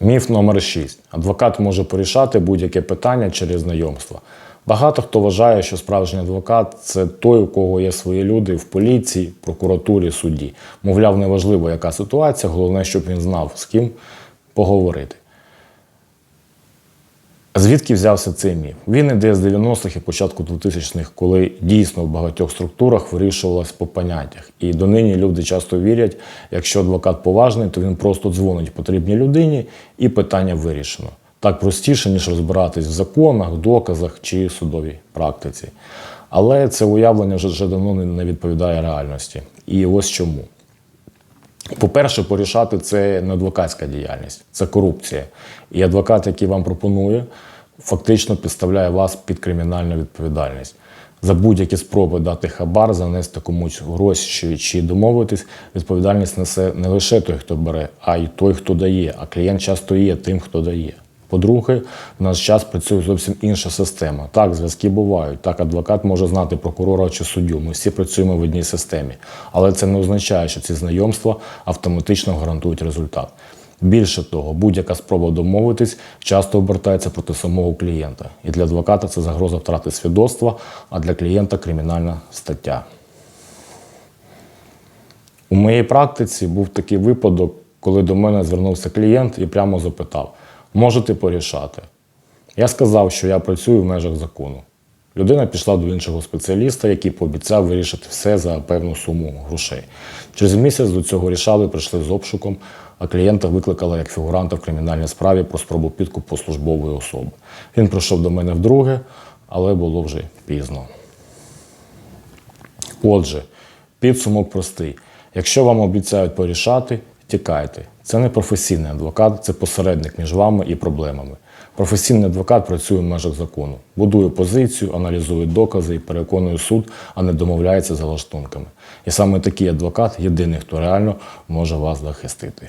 Міф номер 6. Адвокат може порішати будь-яке питання через знайомство. Багато хто вважає, що справжній адвокат це той, у кого є свої люди в поліції, прокуратурі, суді. Мовляв, неважливо, яка ситуація, головне, щоб він знав, з ким поговорити. Звідки взявся цей міф? Він іде з 90-х і початку 2000-х, коли дійсно в багатьох структурах вирішувалось по поняттях. І донині люди часто вірять, якщо адвокат поважний, то він просто дзвонить потрібній людині і питання вирішено. Так простіше, ніж розбиратись в законах, доказах чи судовій практиці. Але це уявлення вже, давно не відповідає реальності. І ось чому. По-перше, порішати це не адвокатська діяльність, це корупція. І адвокат, який вам пропонує, фактично підставляє вас під кримінальну відповідальність. За будь-які спроби дати хабар, занести комусь гроші чи домовитись, відповідальність несе не лише той, хто бере, а й той, хто дає. А клієнт часто є тим, хто дає. По-друге, в наш час працює зовсім інша система. Так, зв'язки бувають. Так, адвокат може знати прокурора чи суддю. Ми всі працюємо в одній системі. Але це не означає, що ці знайомства автоматично гарантують результат. Більше того, будь-яка спроба домовитись часто обертається проти самого клієнта. І для адвоката це загроза втрати свідоцтва, а для клієнта кримінальна стаття. У моїй практиці був такий випадок, коли до мене звернувся клієнт і прямо запитав: можете порішати? Я сказав, що я працюю в межах закону. Людина пішла до іншого спеціаліста, який пообіцяв вирішити все за певну суму грошей. Через місяць до цього рішали, прийшли з обшуком, а клієнта викликали як фігуранта в кримінальній справі про спробу підкупу службової особи. Він прийшов до мене вдруге, але було вже пізно. Отже, підсумок простий. Якщо вам обіцяють порішати, тікайте. Це не професійний адвокат, це посередник між вами і проблемами. Професійний адвокат працює в межах закону, будує позицію, аналізує докази і переконує суд, а не домовляється за лаштунками. І саме такий адвокат єдиний, хто реально може вас захистити.